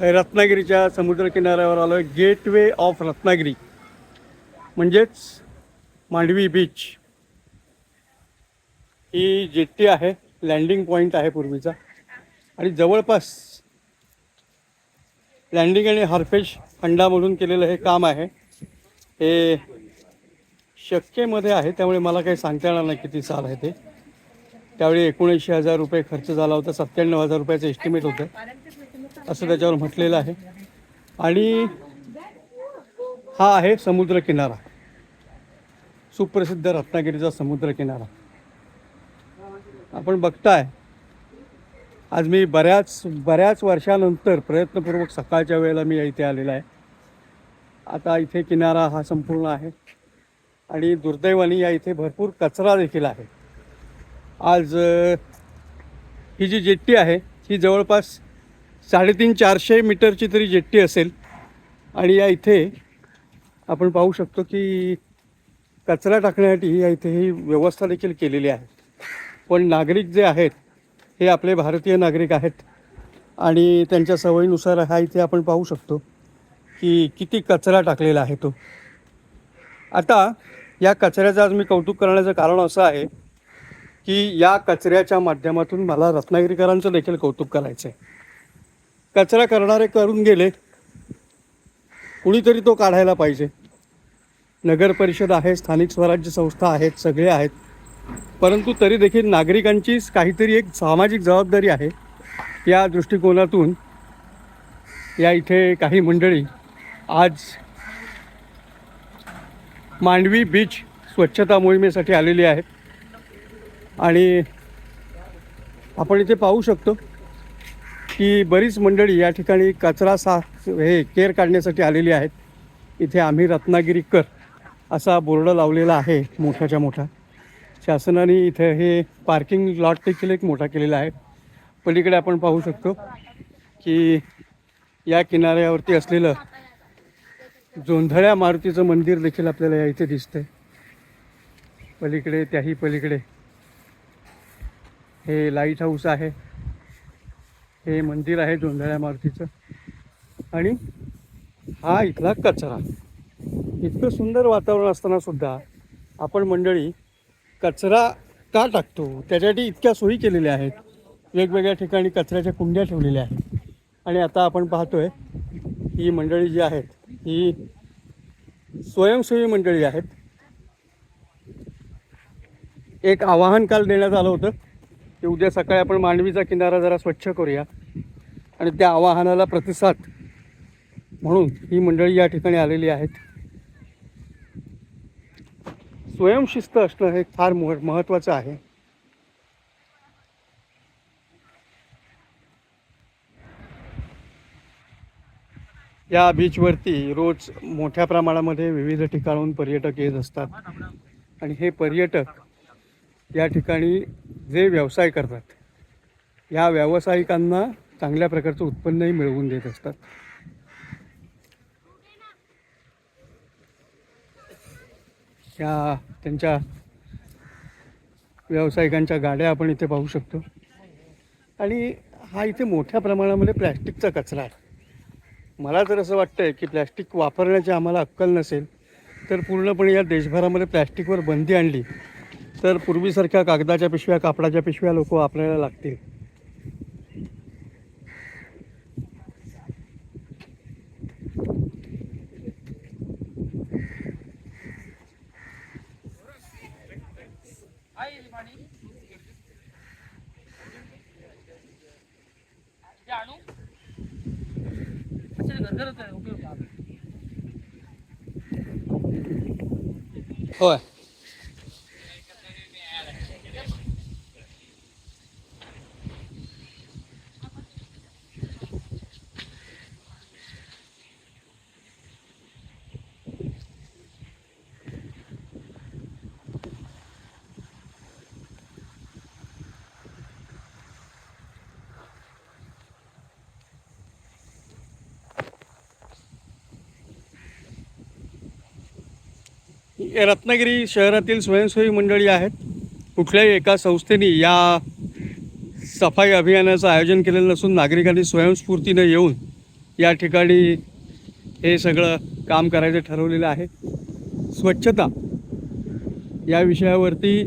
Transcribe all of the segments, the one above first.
रत्नागिरीच्या समुद्रकिनाऱ्यावर आलो आहे गेटवे ऑफ रत्नागिरी. म्हणजेच मांडवी बीच ही जेट्टी आहे लँडिंग पॉईंट आहे पूर्वीचा. आणि जवळपास लँडिंग आणि हार्फेश फंडामधून केलेलं हे काम आहे. हे शक्यमध्ये आहे त्यामुळे मला काही सांगता येणार नाही किती साल आहे ते. त्यावेळी एकोणऐंशी हजार रुपये खर्च झाला होता सत्त्याण्णव हजार रुपयाचं एस्टिमेट होतं. असं त्याच्यावर म्हटलेलं आहे. आणि हा आहे समुद्रकिनारा. सुप्रसिद्ध रत्नागिरीचा समुद्रकिनारा. आपण बघताय आज मी बऱ्याच बऱ्याच वर्षानंतर प्रयत्नपूर्वक सकाळच्या वेळेला मी इथे आलेला आहे. आता इथे किनारा हा संपूर्ण आहे. आणि दुर्दैवाने या इथे भरपूर कचरा देखील आहे. आज ही जी जेट्टी आहे ही जवळपास साडेतीन चारशे मीटरची तरी जेट्टी असेल. आणि या इथे आपण पाहू शकतो की कचरा टाकण्यासाठी या इथे ही व्यवस्था देखील केलेली आहे. पण नागरिक जे आहेत हे आपले भारतीय नागरिक आहेत. आणि त्यांच्या सवयीनुसार हा इथे आपण पाहू शकतो की किती कचरा टाकलेला आहे तो. आता या कचऱ्याचं आज मी कौतुक करण्याचं कारण असं आहे की या कचऱ्याच्या माध्यमातून मला रत्नागिरीकरांचं देखील कौतुक करायचं आहे कचरा करणारे करून गेले कुणीतरी तो काढायला पाहिजे. नगर परिषद आहे स्थानिक स्वराज्य संस्था आहेत सगळे आहेत. परंतु तरी देखील नागरिकांची काहीतरी एक सामाजिक जबाबदारी आहे. या दृष्टिकोनातून या इथे काही मंडळी आज मांडवी बीच स्वच्छता मोहिमेसाठी आलेली आहेत. आणि आपण इथे पाहू शकतो की बरीच मंडळी या ठिकाणी कचरा सा हे केर काढण्यासाठी आलेली आहेत. इथे आम्ही रत्नागिरीकर असा बोर्ड लावलेला आहे मोठ्याच्या मोठा. शासनाने इथं हे पार्किंग लॉट देखील एक मोठा केलेला आहे. पलीकडे आपण पाहू शकतो की या किनाऱ्यावरती असलेलं जोंधळ्या मारुतीचं मंदिर देखील आपल्याला या इथे दिसतंय. पलीकडे त्याही पलीकडे हे लाइट हाऊस आहे. हे मंदिर आहे जोंधळ्या मारुतीचं. आणि हा इथला कचरा. इतकं सुंदर वातावरण असताना सुद्धा आपण मंडळी कचरा का टाकतो? त्याच्यासाठी इतक्या सोयी केलेल्या आहेत. वेगवेगळ्या ठिकाणी कचऱ्याच्या कुंड्या ठेवलेल्या आहेत. आणि आता आपण पाहतोय ही मंडळी जी आहेत ही स्वयंसेवी मंडळी आहेत. एक आवाहन काल देण्यात आलं होतं. की उद्या सकाळी आपण मांडवीचा किनारा जरा स्वच्छ करूया. आणि त्या आवाहनाला प्रतिसाद म्हणून ही मंडळी या ठिकाणी आलेली आहेत. स्वयंशिस्त असणं हे फार मह महत्त्वाचं आहे. या बीचवरती रोज मोठ्या प्रमाणामध्ये विविध ठिकाणाहून पर्यटक येत असतात. आणि हे पर्यटक या ठिकाणी जे व्यवसाय करतात या व्यावसायिकांना चांगल्या प्रकारचं उत्पन्नही मिळवून देत असतात. या त्यांच्या व्यावसायिकांच्या गाड्या आपण इथे पाहू शकतो. आणि हा इथे मोठ्या प्रमाणामध्ये प्लॅस्टिकचा कचरा आहे. मला तर असं वाटतं आहे की प्लॅस्टिक वापरण्याची आम्हाला अक्कल नसेल तर पूर्णपणे या देशभरामध्ये प्लॅस्टिकवर बंदी आणली तर पूर्वीसारख्या कागदाच्या पिशव्या कापडाच्या पिशव्या लोक आपल्याला लागतील. होय. रत्नागिरी शहरातील स्वयंसेवी मंडळी आहेत. कुठल्याही एका संस्थेने या सफाई अभियानाचं आयोजन केलेलं नसून नागरिकांनी स्वयंस्फूर्तीनं येऊन या ठिकाणी हे सगळं काम करायचं ठरवलेलं आहे. स्वच्छता या विषयावरती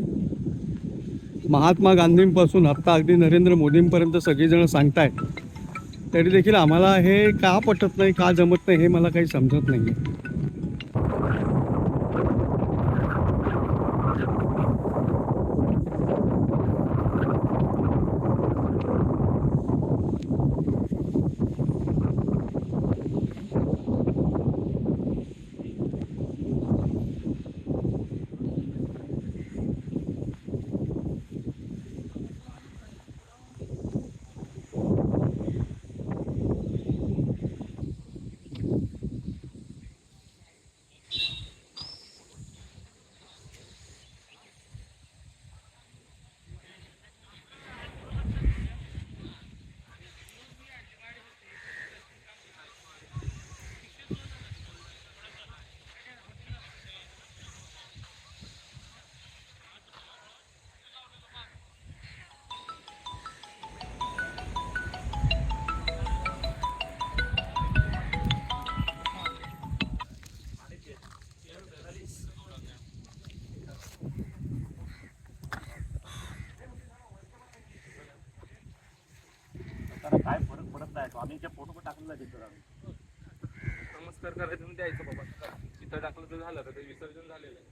महात्मा गांधींपासून आत्ता अगदी नरेंद्र मोदींपर्यंत सगळेजण सांगतायत. तरी देखील आम्हाला हे का पटत नाही का जमत नाही हे मला काही समजत नाही आहे फरक पडत नाही तो. आम्ही त्या फोटो पण टाकलेला तिथं आम्ही नमस्कार करायचं म्हणून द्यायचं बाबा. तिथं टाकलं तर झालं तर ते विसर्जन झालेलं आहे.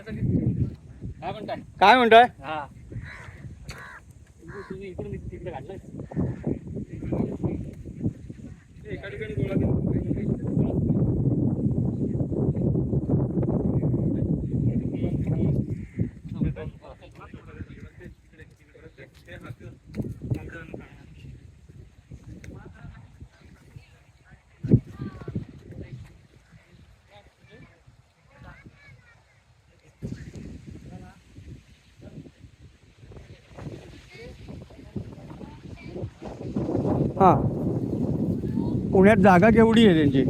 काय म्हणताय काय म्हणताय? हा. तुम्ही इकडून तिकडे काढलाय? एका ठिकाणी गोळा हां पुण्यात जागा केवढी आहे त्यांची?